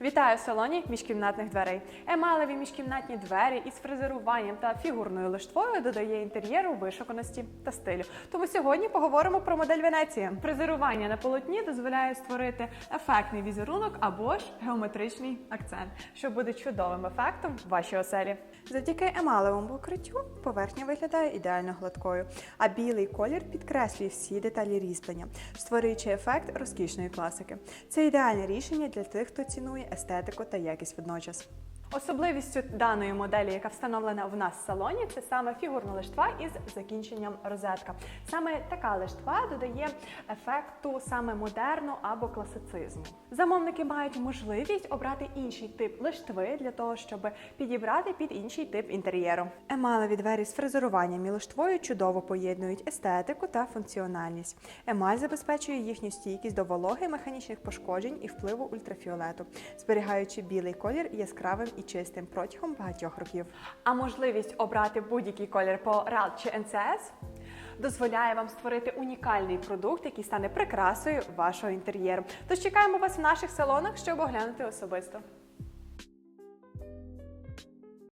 Вітаю в салоні міжкімнатних дверей. Емалеві міжкімнатні двері із фрезеруванням та фігурною лиштвою додає інтер'єру вишуканості та стилю. Тому сьогодні поговоримо про модель Венеція. Фрезерування на полотні дозволяє створити ефектний візерунок або ж геометричний акцент, що буде чудовим ефектом в вашій оселі. Завдяки емалевому покриттю поверхня виглядає ідеально гладкою, а білий колір підкреслює всі деталі різьблення, створюючи ефект розкішної класики. Це ідеальне рішення для тих, хто цінує естетику та якість водночас. Особливістю даної моделі, яка встановлена в нас в салоні, це саме фігурна лиштва із закінченням розетка. Саме така лиштва додає ефекту саме модерну або класицизму. Замовники мають можливість обрати інший тип лиштви для того, щоб підібрати під інший тип інтер'єру. Емалеві двері з фрезеруванням і лиштвою чудово поєднують естетику та функціональність. Емаль забезпечує їхню стійкість до вологи, механічних пошкоджень і впливу ультрафіолету, зберігаючи білий колір яскравим і чистим протягом багатьох років. А можливість обрати будь-який колір по RAL чи NCS дозволяє вам створити унікальний продукт, який стане прикрасою вашого інтер'єру. Тож чекаємо вас в наших салонах, щоб оглянути особисто.